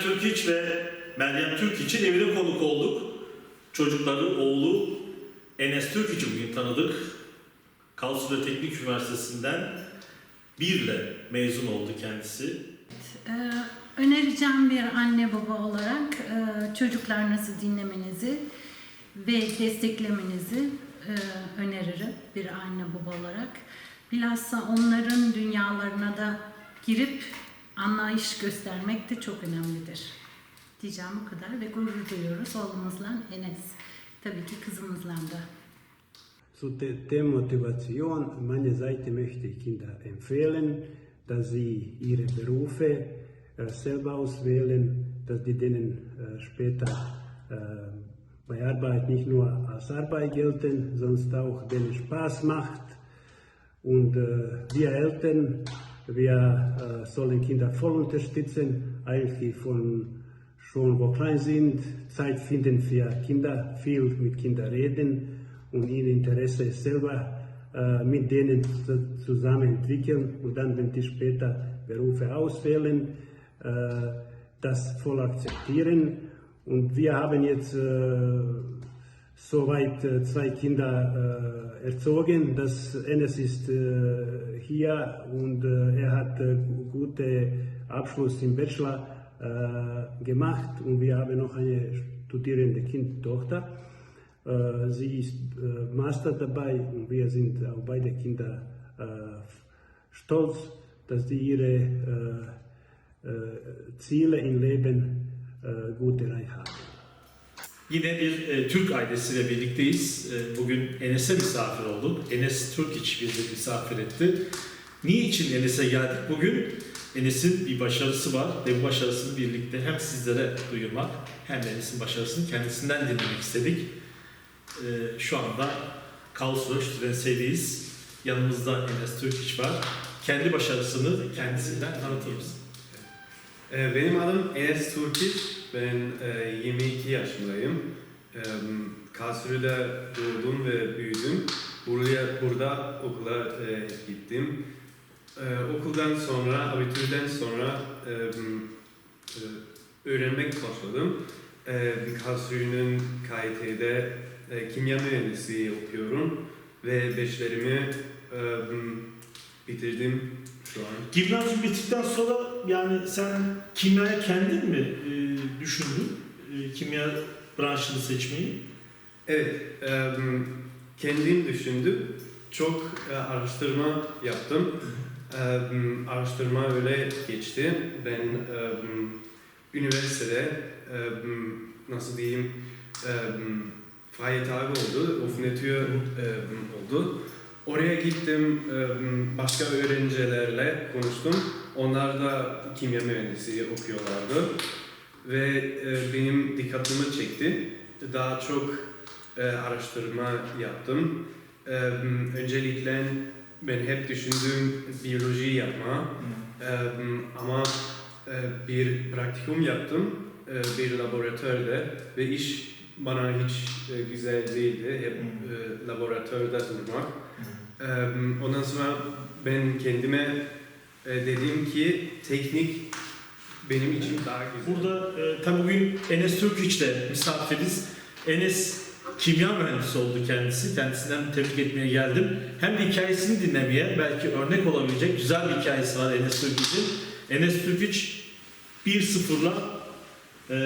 Türkiç ve Meryem Türkiç'in evine konuk olduk. Çocukları, oğlu Enes Türkiç'i bugün tanıdık. Karlsruhe Teknik Üniversitesi'nden birle mezun oldu kendisi. Ee, önereceğim bir anne baba olarak e, çocuklarınızı dinlemenizi ve desteklemenizi e, öneririm bir anne baba olarak. Bilhassa onların dünyalarına da girip anlayış göstermek de çok önemlidir. Diyeceğim bu kadar ve gurur duyuyoruz oğlumuzla Enes. Tabii ki kızımızla da. Zu de- der Motivation meiner Seite möchte ich Kinder empfehlen, dass sie ihre Berufe äh, selber auswählen, dass die denen später äh, bei Arbeit nicht nur als Arbeit gelten, sondern auch denen Spaß macht. Und wir Eltern, wir äh, sollen Kinder voll unterstützen, eigentlich von schon wo klein sind, Zeit finden für Kinder, viel mit Kindern reden und ihr Interesse selber äh, mit denen zu- zusammen entwickeln und dann, wenn die später Berufe auswählen, äh, das voll akzeptieren. Und wir haben jetzt soweit äh, zwei Kinder äh, erzogen. Das Enes ist äh, hier und er hat äh, gute Abschluss im Bachelor gemacht und wir haben noch eine studierende Kind Tochter. Äh, sie ist Master dabei und wir sind auf beide Kinder stolz, dass sie ihre Ziele im Leben gut erreicht haben. Yine bir e, Türk ailesiyle birlikteyiz. E, bugün Enes'e misafir olduk. Enes Türkiç bizi misafir etti. Niçin Enes'e geldik? Bugün Enes'in bir başarısı var ve bu başarısını birlikte hem sizlere duyurmak hem de Enes'in başarısını kendisinden dinlemek istedik. E, şu anda Karlsruhe Studense'deyiz. Yanımızda Enes Türkiç var. Kendi başarısını kendisinden tanıtır mısın? Ee, Benim adım Enes Turkic. Ben e, 22 yaşındayım. Ee, Karlsruhe'de doğdum ve büyüdüm. Buraya burada okula e, gittim. Ee, Okuldan sonra, abitürden sonra e, e, öğrenmek başladım. Ee, Karlsruhe'nin KIT'de e, kimya mühendisliği okuyorum ve beşlerimi e, bitirdim şu an. Gimnazyum bittikten sonra yani sen kimyaya kendin mi e, düşündün? E, kimya branşını seçmeyi? Evet, em, kendim düşündüm. Çok e, araştırma yaptım. Araştırma öyle geçti. Ben üniversitede nasıl diyeyim em, Feiertage oldu, offene Tür oldu. Oraya gittim, başka öğrencilerle konuştum. Onlar da kimya mühendisliği okuyorlardı. Ve e, benim dikkatimi çekti. Daha çok e, araştırma yaptım. E, öncelikle ben hep düşündüğüm biyoloji yapma E, ama e, bir praktikum yaptım e, bir laboratuvarda ve iş bana hiç e, güzel değildi. Hep e, laboratuvarda durmak. E, ondan sonra ben kendime e, dedim ki teknik benim için daha güzel. Burada e, tabii bugün Enes Türkiç'le misafiriz. Enes kimya mühendisi oldu kendisi. Kendisinden tebrik etmeye geldim. Hem de hikayesini dinlemeye belki örnek olabilecek güzel bir hikayesi var Enes Türkiç'in. Enes Türkiç 1-0'la e,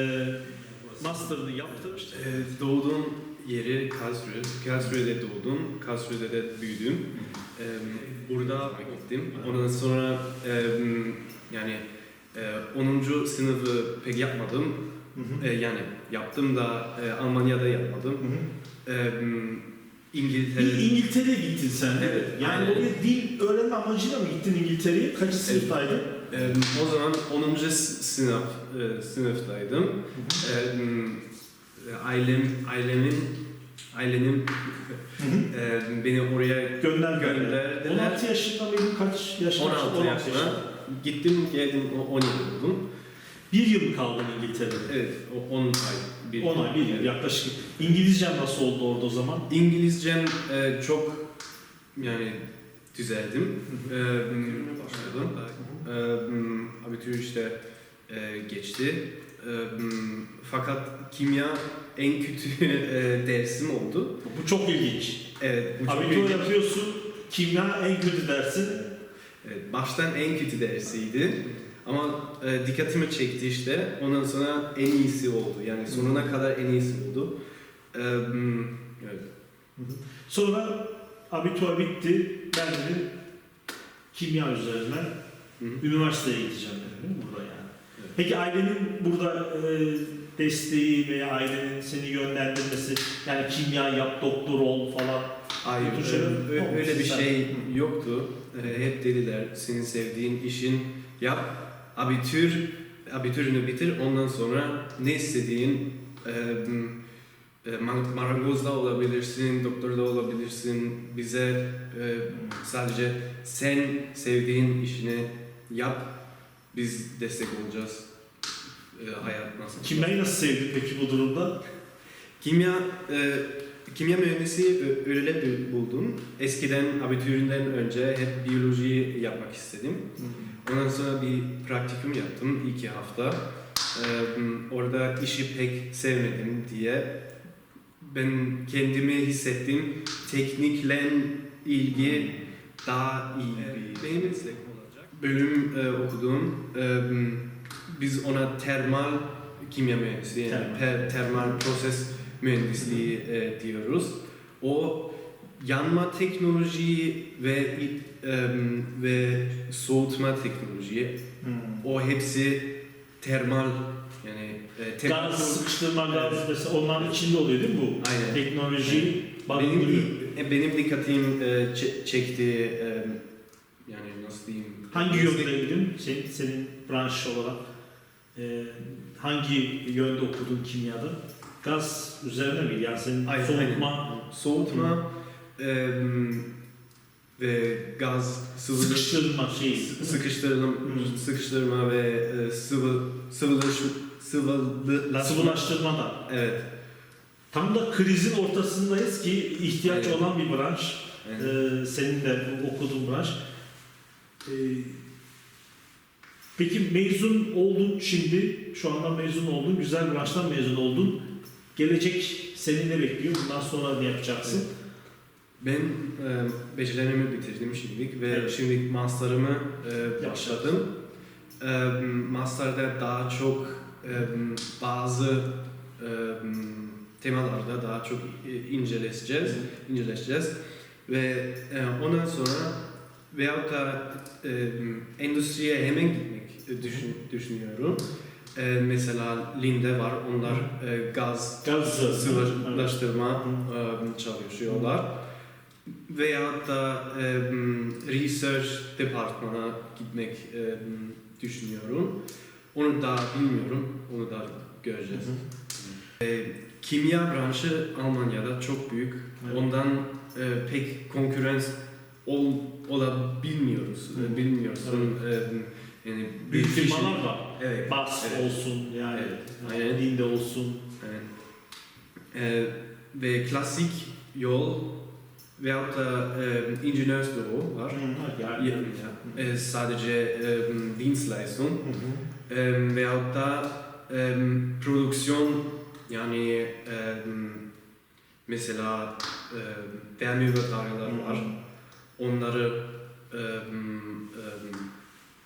master'ını yaptı. Ee, doğduğum yeri Karlsruhe. Karlsruhe'de doğdum. Karlsruhe'de de büyüdüm. Ee, burada gittim. Ondan sonra e, yani e, 10. sınıfı pek yapmadım. Hı hı. E, yani yaptım da e, Almanya'da yapmadım. Hı hı. E, İngiltere. İngiltere'ye gittin sen. Evet, Yani aynen. oraya dil öğrenme amacıyla mı gittin İngiltere'ye? Kaçı sınıftaydın? E, o zaman 10. sınıf e, sınıftaydım. E, ailem ailemin ailenin e, beni oraya Gönder Gönderdiler. 16 yaşında mıydın? Kaç yaşında? 16 yaşına gittim geldim o 17 oldum. Bir yıl kaldın İngiltere'de? Evet o 10 ay. Bir 10 ay, bir yıl yaklaşık. İngilizcen nasıl oldu orada o zaman? İngilizcem e, çok yani düzeldim. E, başladım. E, abitür işte e, geçti. Em, fakat kimya en kötü e, dersim oldu. Bu çok ilginç. Evet, bu çok Abitur ilginç. yapıyorsun, kimya en kötü dersin. Evet, baştan en kötü dersiydi. Ama e, dikkatimi çekti işte. Ondan sonra en iyisi oldu. Yani sonuna kadar en iyisi oldu. Em, evet. Sonra abitur bitti. Ben dedim kimya üzerine Hı hı. üniversiteye gideceğim dedim değil mi burada yani. Evet. Peki ailenin burada e, desteği veya ailenin seni yönlendirmesi yani kimya yap, doktor ol falan. Hayır, Bu tür şeyler ö- ö- olmamış öyle bir şey yoktu. E, hep dediler, senin sevdiğin işin yap, abitür, abitürünü bitir, ondan sonra ne istediğin, e, e, mar- marangoz da olabilirsin, doktor da olabilirsin, bize sadece sen sevdiğin işini yap, biz destek olacağız. Hayat nasıl? Kimyayı nasıl sevdin peki bu durumda? Kimya e, kimya mühendisi öyle buldum. Eskiden abitüründen önce hep biyoloji yapmak istedim. Ondan sonra bir praktikum yaptım iki hafta. Orada işi pek sevmedim diye ben kendimi hissettim. Teknikle ilgi daha iyi bir benim. Bölüm e, okudum. E, biz ona termal kimya mühendisliği, yani Termal. termal proses mühendisliği e, diyoruz. O yanma teknoloji ve e, ve soğutma teknoloji o hepsi termal yani e, termal Gaz, sıkıştırma gaz mesela onların içinde oluyor değil mi bu? Aynen. Teknoloji barındırıyor. Benim, e, benim dikkatim e, çe- çekti e, yani nasıl diyeyim Hangi yöndeydin senin, senin branş olarak? e, hangi yönde okudun kimyada? Gaz üzerine mi? Yani senin Aynen, soğutma, soğutma e, ve gaz sıvı sıkıştırma şeyi. sıkıştırma, Hmm. sıkıştırma ve e, sıvı sıvılaş, sıvılaşma. Sıvılaştırma da. Evet. Tam da krizin ortasındayız ki ihtiyaç Aynen. olan bir branş. Aynen. Ee, senin de okuduğun branş. Ee, peki mezun oldun şimdi, şu anda mezun oldun, güzel branştan mezun oldun. Gelecek seni ne bekliyor? Bundan sonra ne yapacaksın? Ben e, becerilerimi bitirdim şimdilik ve Evet. şimdi master'ımı e, başladım. E, master'da daha çok e, bazı e, temalarda daha çok inceleyeceğiz, inceleyeceğiz ve e, ondan sonra veyahut da e, endüstriye hemen gitmek e, düşün, düşünüyorum. E, mesela Linde var, onlar e, gaz Gaz sıvılaştırma e, çalışıyorlar. Veyahut da e, research departmana gitmek e, düşünüyorum. Onu da bilmiyorum, onu da göreceğiz. E, kimya branşı Almanya'da çok büyük. Evet. Ondan e, pek konkurans ol, olabilmiyoruz. Hı. E, bilmiyorsun. E, yani Büyük firmalar var. Evet. Bas evet. olsun yani, Evet, aynen. Linde olsun. Evet. Ee, ve klasik yol veyahut da e, ingenieursbüro var. Yani, Ya, ya. E, sadece e, Dienstleistung. Hı hı. E, veyahut da e, prodüksiyon yani e, mesela e, wärmeübertragerler var. Onları e, e,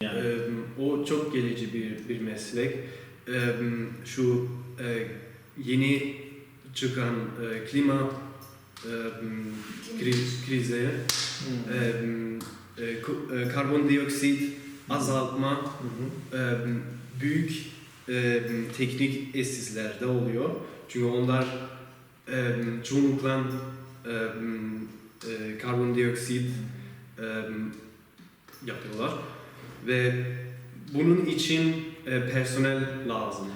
Yani. Ee, o çok gelici bir, bir meslek. Ee, şu e, yeni çıkan e, klima e, kriz, krize, Hı. e, karbondioksit azaltma e, büyük e, teknik tesisler de oluyor. Çünkü onlar e, çoğunlukla e, e, karbondioksit e, yapıyorlar ve bunun için e, personel lazım.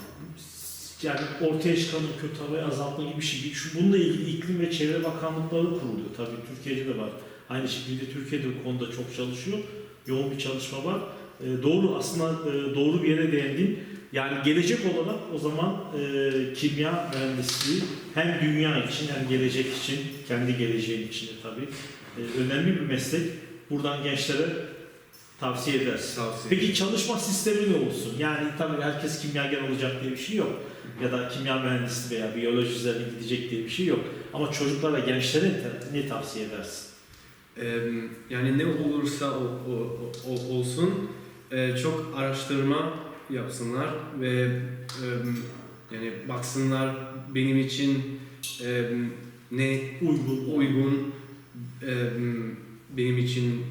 yani ortaya çıkan kötü havayı azaltma gibi bir şey. Şu bununla ilgili iklim ve çevre bakanlıkları kuruluyor. Tabii Türkiye'de de var. Aynı şekilde Türkiye'de bu konuda çok çalışıyor. Yoğun bir çalışma var. Ee, doğru aslında e, doğru bir yere değindin. Yani gelecek olarak o zaman e, kimya mühendisliği hem dünya için hem gelecek için, kendi geleceğin için de tabii e, önemli bir meslek. Buradan gençlere Tavsiye edersin. Tavsiye. Peki çalışma sistemi ne olsun? Yani tabii herkes kimyager olacak diye bir şey yok. Ya da kimya mühendisi veya biyoloji üzerine gidecek diye bir şey yok. Ama çocuklara, gençlere ne- tavsiye edersin? Yani ne olursa o, o- o- olsun eee, çok araştırma yapsınlar ve yani baksınlar benim için ne Uygun. uygun benim için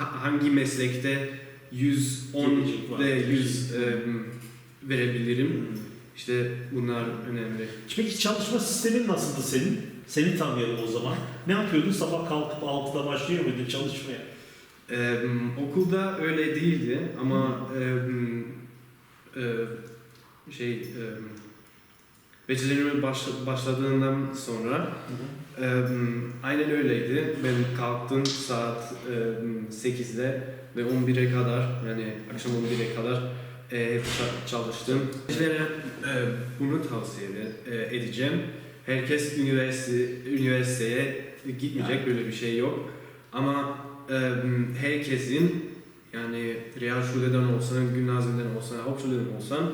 hangi meslekte 110 Gelecek var. ve 100 eee, verebilirim. Hmm. İşte bunlar önemli. Peki çalışma sistemin nasıldı senin? Seni tanıyalım o zaman. Ne yapıyordun? Sabah kalkıp 6'da başlıyor muydun çalışmaya? Eee, okulda öyle değildi ama eee, eee, şey eee becerilerime baş, başladığından sonra aynen öyleydi. Ben kalktım saat eee, 8'de ve 11'e kadar yani akşam 11'e kadar hep ça- çalıştım. Gençlere eee, bunu tavsiye eee, edeceğim. Herkes üniversite, üniversiteye gitmeyecek böyle bir şey yok. Ama herkesin yani Realschul'den olsan, Gymnasium'dan olsan, Hauptschul'den olsan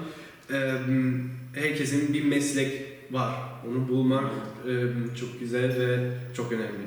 herkesin bir meslek var. Onu bulmak çok güzel ve çok önemli.